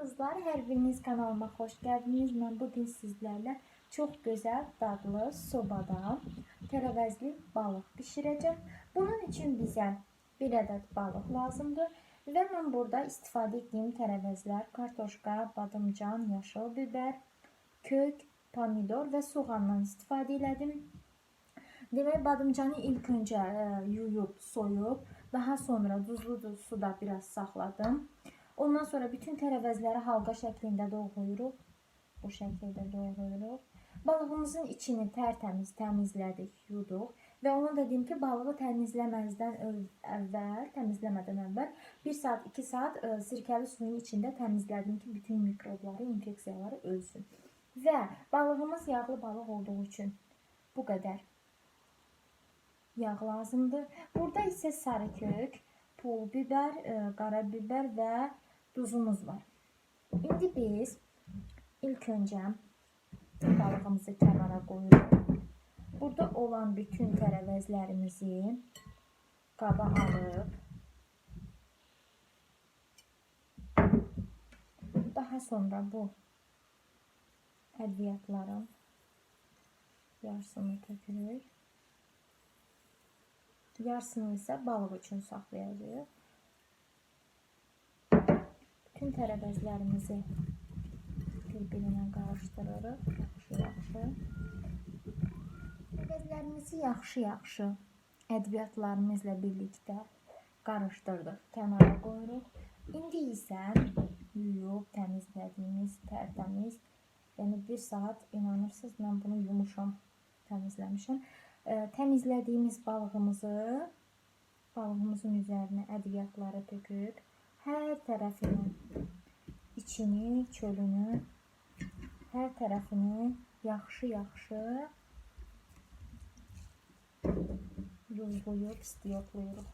kızlar, hər biriniz kanalıma xoş gəldiniz. Mən bu gün sizlərlə çox gözəl, dadlı sobada tərəvəzli balıq bişirəcəm. Bunun üçün bizə bir ədəd balıq lazımdır və mən burada istifadə etdiyim tərəvəzlər kartoşka, badımcan, yaşıl biber, kök, pomidor və soğandan istifadə elədim. Demək badımcanı ilk öncə e, yuyub, soyub, daha sonra duzlu suda biraz saxladım. Ondan sonra bütün tərəvəzləri halqa şəklində doğrayırıq. Bu şəkildə doğrayırıq. Balığımızın içini tərtəmiz təmizlədik, yuduq və onu da deyim ki, balığı təmizləməzdən əvvəl, təmizləmədən əvvəl 1 saat, 2 saat ə, sirkəli suyun içində təmizlədim ki, bütün mikrobları, infeksiyaları ölsün. Və balığımız yağlı balıq olduğu üçün bu qədər yağ lazımdır. Burada isə sarı kök, pul biber, ə, qara biber və duzumuz var. İndi biz ilk öncə balığımızı kənara qoyuruq. Burada olan bütün tərəvəzlərimizi qaba alıb daha sonra bu ədviyyatların yarısını tökürük. Yarısını isə balıq üçün saxlayacağıq. Bütün tərəvəzlərimizi bir-birinə qarışdırırıq. Yaxşı-yaxşı. Tərəvəzlərimizi yaxşı-yaxşı ədviyyatlarımızla birlikdə qarışdırdıq, kənara qoyuruq. İndi isə yuyub təmizlədiyimiz tərtəmiz, yəni 1 saat inanırsınız mən bunu yumuşam, təmizləmişəm. Ə, təmizlədiyimiz balığımızı balığımızın üzərinə ədviyyatları töküb hər tərəfini içini, çölünü hər tərəfini yaxşı-yaxşı duzluyub, istiyoqluyuruq.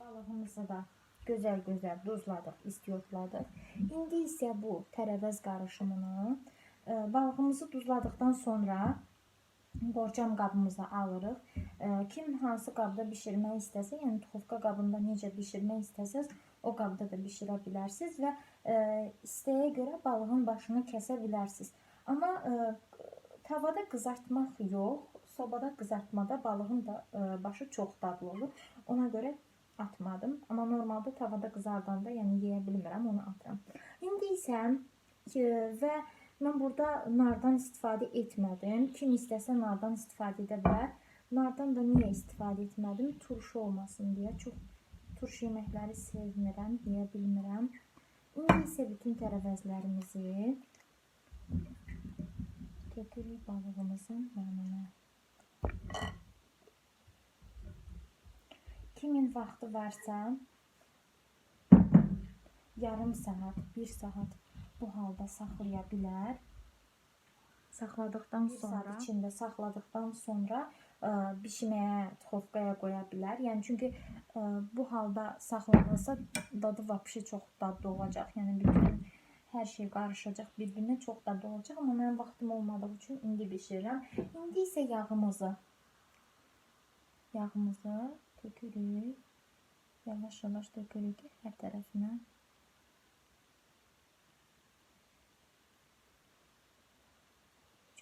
Balığımızı da gözəl-gözəl duzladıq, istiyotladıq. İndi isə bu tərəvəz qarışımını e, balığımızı duzladıktan sonra borcam qabımıza alırıq. Kim hansı qabda bişirmək istəsə, yəni duxovka qabında necə bişirmək istəsəz, o qabda da bişirə bilərsiniz və istəyə görə balığın başını kəsə bilərsiniz. Amma tavada qızartmaq yox, sobada qızartmada balığın da başı çox dadlı olur. Ona görə atmadım. Amma normalda tavada qızardanda, yəni yeyə bilmirəm, onu atıram. İndi isə və mən burada nardan istifadə etmədim. Kim istəsə nardan istifadə edə bilər. Nardan da niyə istifadə etmədim? Turşu olmasın deyə. Çox turş yeməkləri sevmirəm, deyə bilmirəm. İndi isə bütün tərəvəzlərimizi tökürük balığımızın yanına. Kimin vaxtı varsa yarım saat, bir saat bu halda saxlaya bilər. Saxladıqdan sonra saat içində saxladıqdan sonra ə, bişməyə, duxovkaya qoya bilər. Yəni çünki ə, bu halda saxlanılsa dadı vapşı çox dadlı olacaq. Yəni bütün hər şey qarışacaq bir-birinə çox dadlı olacaq. Amma mənim vaxtım olmadığı üçün indi bişirirəm. İndi isə yağımızı yağımızı tökürük. Yavaş-yavaş tökürük hər tərəfinə.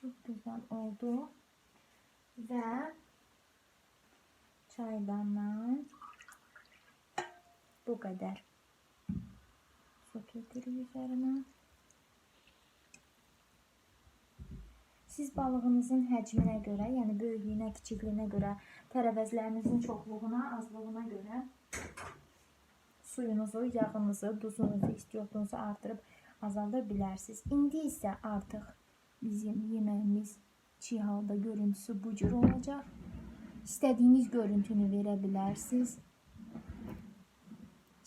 Çok güzel oldu. Ve çaydandan bu kadar. Su tökürük üzerine. Siz balığınızın həcminə görə, yəni böyüklüyünə, kiçikliyinə görə, tərəvəzlərinizin çoxluğuna, azlığına görə suyunuzu, yağınızı, duzunuzu, istiyotunuzu artırıb azalda bilərsiniz. İndi isə artıq bizim yeməyimiz çiğ halda görüntüsü bu cür olacaq. İstədiyiniz görüntünü verə bilərsiniz.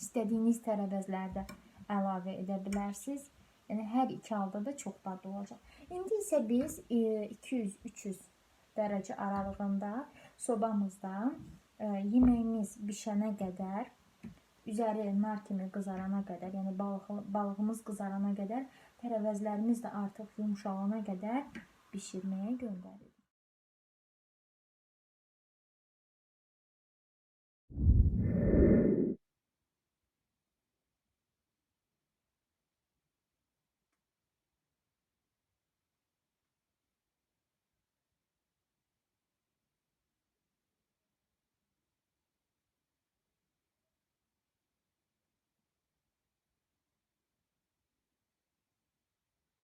İstədiyiniz tərəvəzlərdə əlavə edə bilərsiniz. Yəni hər iki halda da çox dadlı olacaq. İndi isə biz e, 200-300 dərəcə aralığında sobamızda e, yeməyimiz bişənə qədər üzəri nar kimi qızarana qədər, yəni balıq, balığımız qızarana qədər, tərəvəzlərimiz də artıq yumşalana qədər bişirməyə göndəririk.